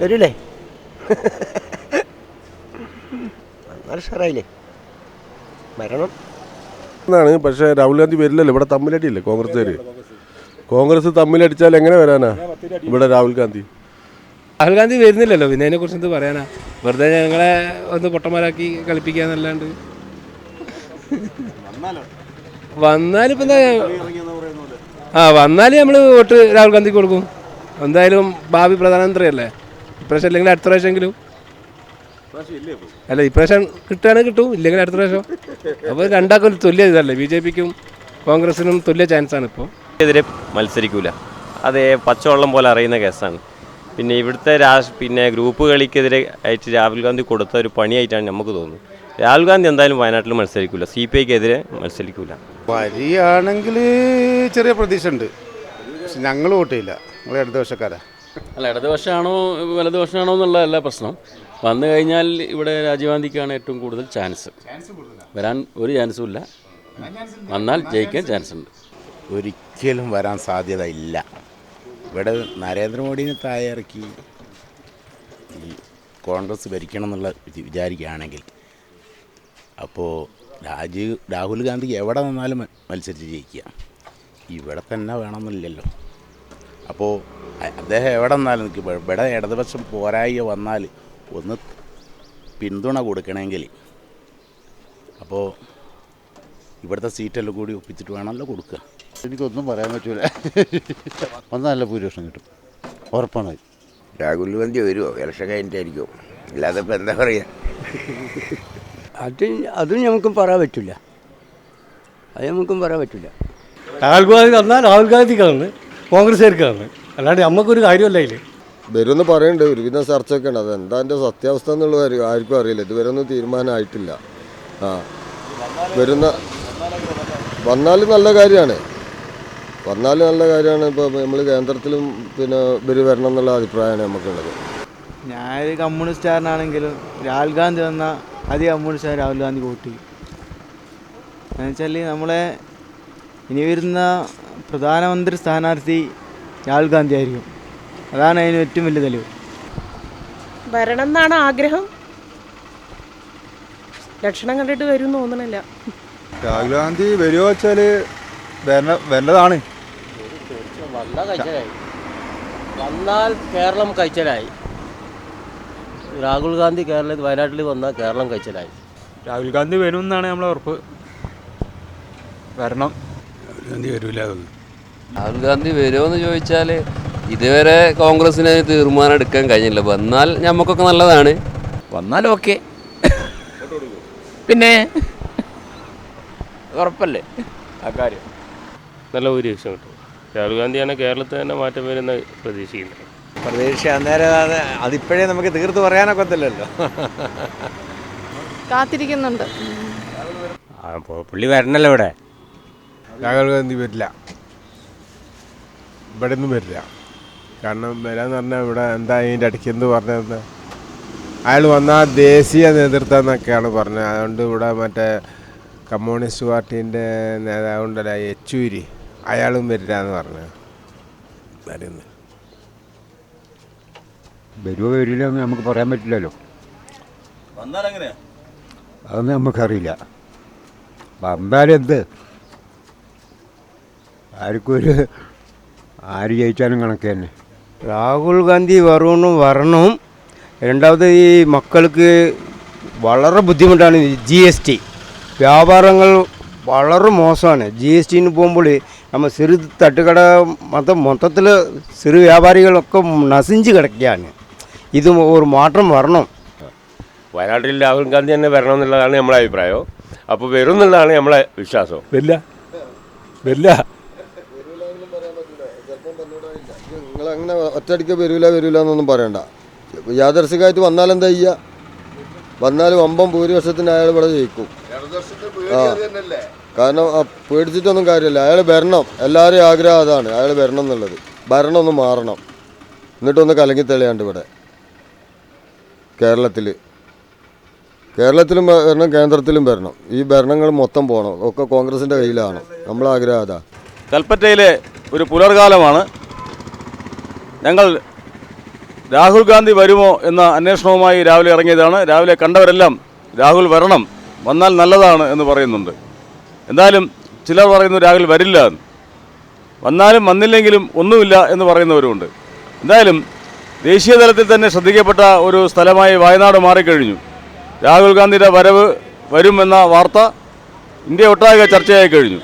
വരൂലേ? നല്ല ഉഷാറായില്ലേ? വരണം. എന്നാണ് പക്ഷേ രാഹുൽ ഗാന്ധി വരില്ലല്ലോ ഇവിടെ തമ്മിലടിയില്ലേ കോൺഗ്രസ്സുകാർ കോൺഗ്രസ് തമ്മിലടിച്ചാൽ എങ്ങനെ വരാനാ ഇവിടെ രാഹുൽ ഗാന്ധി? രാഹുൽ ഗാന്ധി വരുന്നില്ലല്ലോ. പിന്നെ അതിനെ കുറിച്ച് എന്ത് പറയാനാ? വെറുതെ ഞങ്ങളെ ഒന്ന് പൊട്ടന്മാരാക്കി കളിപ്പിക്കുക എന്നല്ലാണ്ട്. വന്നാലിപ്പോ എന്താ ആ വന്നാൽ നമ്മൾ വോട്ട് രാഹുൽ ഗാന്ധിക്ക് കൊടുക്കും. എന്തായാലും ഭാവി പ്രധാനമന്ത്രിയല്ലേ? ഇപ്രാവശ്യം അല്ലെങ്കിൽ അടുത്ത പ്രാവശ്യമെങ്കിലും. അല്ല ഇപ്രാവശ്യം കിട്ടുകയാണെങ്കിൽ കിട്ടും ഇല്ലെങ്കിൽ അടുത്ത പ്രാവശ്യം. അപ്പോൾ രണ്ടാക്കും തുല്യ ഇതല്ലേ? ബി ജെ പിക്കും കോൺഗ്രസിനും തുല്യ ചാൻസ് ആണ് ഇപ്പോൾ എതിരെ മത്സരിക്കൂല. അത് പച്ചവെള്ളം പോലെ അറിയുന്ന കേസാണ്. പിന്നെ ഇവിടുത്തെ രാഷ് പിന്നെ ഗ്രൂപ്പ് കളിക്കെതിരെ ആയിട്ട് രാഹുൽ ഗാന്ധി കൊടുത്ത ഒരു പണിയായിട്ടാണ് നമുക്ക് തോന്നുന്നത്. രാഹുൽ ഗാന്ധി എന്തായാലും വയനാട്ടിൽ മത്സരിക്കില്ല സി പി ഐക്കെതിരെ മത്സരിക്കില്ല വരികയാണെങ്കിൽ ചെറിയ പ്രതീക്ഷ ഉണ്ട് പക്ഷെ ഞങ്ങൾ വോട്ട് ചെയ്യില്ല. ഞങ്ങൾ ഇടതുപക്ഷക്കാരാ. അല്ല ഇടതുപക്ഷമാണോ വലതുപക്ഷമാണോ എന്നുള്ളതല്ല പ്രശ്നം. വന്നു കഴിഞ്ഞാൽ ഇവിടെ രാജീവ് ഗാന്ധിക്കാണ് ഏറ്റവും കൂടുതൽ ചാൻസ്. വരാൻ ഒരു ചാൻസും ഇല്ല. വന്നാൽ ജയിക്കാൻ ചാൻസ് ഉണ്ട് ഒരിക്കലും വരാൻ സാധ്യത ഇല്ല. ഇവിടെ നരേന്ദ്രമോദിനെ താഴെ ഇറക്കി ഈ കോൺഗ്രസ് ഭരിക്കണം എന്നുള്ള വിചാ- വിചാരിക്കുകയാണെങ്കിൽ അപ്പോൾ രാജീവ് രാഹുൽ ഗാന്ധി എവിടെ നിന്നാലും മത്സരിച്ച് ജയിക്കുക. ഇവിടെ തന്നെ വേണമെന്നില്ലല്ലോ. അപ്പോൾ അദ്ദേഹം എവിടെ നിന്നാലും നിൽക്കും ഇവിടെ ഇടതുപക്ഷം പോരായി വന്നാൽ ഒന്ന് പിന്തുണ കൊടുക്കണമെങ്കിൽ അപ്പോൾ ഇവിടുത്തെ സീറ്റെല്ലാം കൂടി ഒപ്പിച്ചിട്ട് വേണമല്ലോ കൊടുക്കുക. എനിക്കൊന്നും പറയാൻ പറ്റൂല. വന്നാൽ നല്ല ഭൂരിപക്ഷം കിട്ടും. ഉറപ്പാണ്. രാഹുൽ ഗാന്ധി വരുമോ ഇലക്ഷൻ കഴിഞ്ഞിട്ടായിരിക്കും. അല്ലാതെ ഇപ്പം എന്താ പറയുക അത് അതും നമുക്കും പറയാൻ പറ്റില്ല അത് നമുക്കും പറയാൻ പറ്റില്ല രാഹുൽ ഗാന്ധി വന്നാൽ രാഹുൽ ഗാന്ധിക്കാണ് കോൺഗ്രസ്സുകാർക്കാണ്. അല്ലാണ്ട് നമുക്കൊരു കാര്യമല്ല അതിൽ വരുമെന്ന് പറയുന്നുണ്ട് ഒരുവിധം ചർച്ചയൊക്കെ ഉണ്ട് അത് എന്താ എന്റെ സത്യാവസ്ഥ എന്നുള്ളത് കാര്യം ആർക്കും അറിയില്ല. ഇതുവരെ ഒന്നും തീരുമാനമായിട്ടില്ല. ആ. വരുന്ന വന്നാൽ നല്ല കാര്യമാണ്. വന്നാൽ നല്ല കാര്യമാണ്. ഇപ്പോൾ നമ്മൾ കേന്ദ്രത്തിലും പിന്നെ ഇവർ വരണം എന്നുള്ള അഭിപ്രായമാണ് നമുക്കുള്ളത്. ഞാനൊരു കമ്മ്യൂണിസ്റ്റുകാരനാണെങ്കിലും രാഹുൽ ഗാന്ധി വന്ന അതി കമ്മ്യൂണിസ്റ്റുകാർ രാഹുൽ ഗാന്ധി വോട്ട് എന്നുവെച്ചാൽ നമ്മളെ ഇനി വരുന്ന പ്രധാനമന്ത്രി സ്ഥാനാർത്ഥി രാഹുൽ ഗാന്ധി ആയിരിക്കും. അതാണ് അതിന് ഏറ്റവും വലിയ തെളിവ്. വരണം എന്നാണ് ആഗ്രഹം. ലക്ഷണം കണ്ടിട്ട് വരും തോന്നണില്ല. രാഹുൽ ഗാന്ധി വരുമോ വെച്ചാൽ വരേണ്ടതാണ് വന്നാൽ കഴിച്ചലായി വന്നാൽ കേരളം കഴിച്ചലായി രാഹുൽ ഗാന്ധി കേരളത്തിൽ വയനാട്ടിൽ വന്നാൽ കേരളം കഴിച്ചലായി രാഹുൽ ഗാന്ധി വരും എന്നാണ് നമ്മളെ ഉറപ്പ്. വരണം. രാഹുൽ ഗാന്ധി വരുമോ എന്ന്. ചോദിച്ചാൽ ഇതുവരെ കോൺഗ്രസിന് തീരുമാനം എടുക്കാൻ കഴിഞ്ഞില്ല. വന്നാൽ നമുക്കൊക്കെ നല്ലതാണ്. വന്നാൽ ഓക്കെ. പിന്നെ? ഉറപ്പല്ലേ? ആ കാര്യം. നല്ല ഭൂരിപക്ഷം കിട്ടും. രാഹുൽ ഗാന്ധിയാണ് കേരളത്തിൽ തന്നെ മാറ്റം വരുന്ന പ്രതീക്ഷിക്കുന്നത്. പ്രതീക്ഷ അന്നേരം അത് അതിപ്പോഴേ നമുക്ക് തീർത്ത് പറയാനൊക്കത്തില്ലല്ലോ. കാത്തിരിക്കുന്നുണ്ട്. പുള്ളി വരണല്ലോ ഇവിടെ. രാഹുൽ ഗാന്ധി വരില്ല. ഇവിടെ ഒന്നും വരില്ല. കാരണം വരാന്ന് പറഞ്ഞാൽ ഇവിടെ എന്താ അതിന്റെ ഇടയ്ക്ക് എന്ത് പറഞ്ഞത് അയാൾ വന്നാൽ ദേശീയ നേതൃത്വം എന്നൊക്കെയാണ് പറഞ്ഞത്. അതുകൊണ്ട് ഇവിടെ മറ്റേ കമ്മ്യൂണിസ്റ്റ് പാർട്ടീന്റെ നേതാവുണ്ടല്ല യെച്ചൂരി. അയാളും വരില്ല എന്ന് പറഞ്ഞു. വരുന്നു വരുമോ വരില്ല എന്ന് നമുക്ക് പറയാൻ പറ്റില്ലല്ലോ. അതൊന്നും നമുക്കറിയില്ല. വന്നാലെന്ത് ആർക്കും ഒരു ആര് ജയിച്ചാലും കണക്ക് തന്നെ. രാഹുൽ ഗാന്ധി വരണം വരണം. രണ്ടാമത് ഈ മക്കൾക്ക് വളരെ ബുദ്ധിമുട്ടാണ് ജി എസ് ടി വ്യാപാരങ്ങൾ വളരെ മോശമാണ്. ജി എസ് ടിന് പോകുമ്പോൾ നമ്മൾ സിറു തട്ടുകട മൊത്തം മൊത്തത്തിൽ സിറു വ്യാപാരികളൊക്കെ നശിഞ്ച് കിടക്കുകയാണ്. ഇത് ഒരു മാറ്റം വരണം വയനാട്ടിൽ രാഹുൽ ഗാന്ധി തന്നെ വരണം എന്നുള്ളതാണ് നമ്മളെ അഭിപ്രായം. അപ്പോൾ വരും എന്നുള്ളതാണ് നമ്മളെ വിശ്വാസം. വരില്ല. വരില്ല. നിങ്ങൾ അങ്ങനെ ഒറ്റയടിക്ക് വരൂല വരൂല എന്നൊന്നും പറയണ്ട. യാദർശികമായിട്ട് വന്നാലെന്താ ചെയ്യുക വന്നാലും അമ്പം ഭൂരിപക്ഷത്തിന് അയാൾ ഇവിടെ ജയിക്കും. കാരണം ആ, പേടിച്ചിട്ടൊന്നും കാര്യമില്ല. അയാൾ വരണം. എല്ലാവരെയും ആഗ്രഹം അതാണ്. അയാൾ വരണം എന്നുള്ളത്. ഭരണം ഒന്ന് മാറണം. എന്നിട്ടൊന്ന് കലങ്ങി തെളിയാണ്ട് ഇവിടെ. കേരളത്തിൽ കേരളത്തിലും വരണം കേന്ദ്രത്തിലും വരണം. ഈ ഭരണങ്ങൾ മൊത്തം പോകണം. ഒക്കെ കോൺഗ്രസിന്റെ കയ്യിലാണ്. നമ്മൾ ആഗ്രഹം അതാ. കൽപ്പറ്റയിലെ ഒരു പുലർകാലമാണ്. ഞങ്ങൾ രാഹുൽ ഗാന്ധി വരുമോ എന്ന അന്വേഷണവുമായി രാവിലെ ഇറങ്ങിയതാണ്. രാവിലെ കണ്ടവരെല്ലാം രാഹുൽ വരണം. വന്നാൽ നല്ലതാണ് എന്ന് പറയുന്നുണ്ട്. എന്തായാലും ചിലർ പറയുന്നു രാഹുൽ വരില്ല എന്ന്. വന്നാലും വന്നില്ലെങ്കിലും ഒന്നുമില്ല എന്ന് പറയുന്നവരുമുണ്ട്. എന്തായാലും ദേശീയ തലത്തിൽ തന്നെ ശ്രദ്ധിക്കപ്പെട്ട ഒരു സ്ഥലമായി വയനാട് മാറിക്കഴിഞ്ഞു. രാഹുൽ ഗാന്ധിയുടെ വരവ് വരുമെന്ന വാർത്ത ഇന്ത്യ ഒട്ടാകെ ചർച്ചയായി കഴിഞ്ഞു.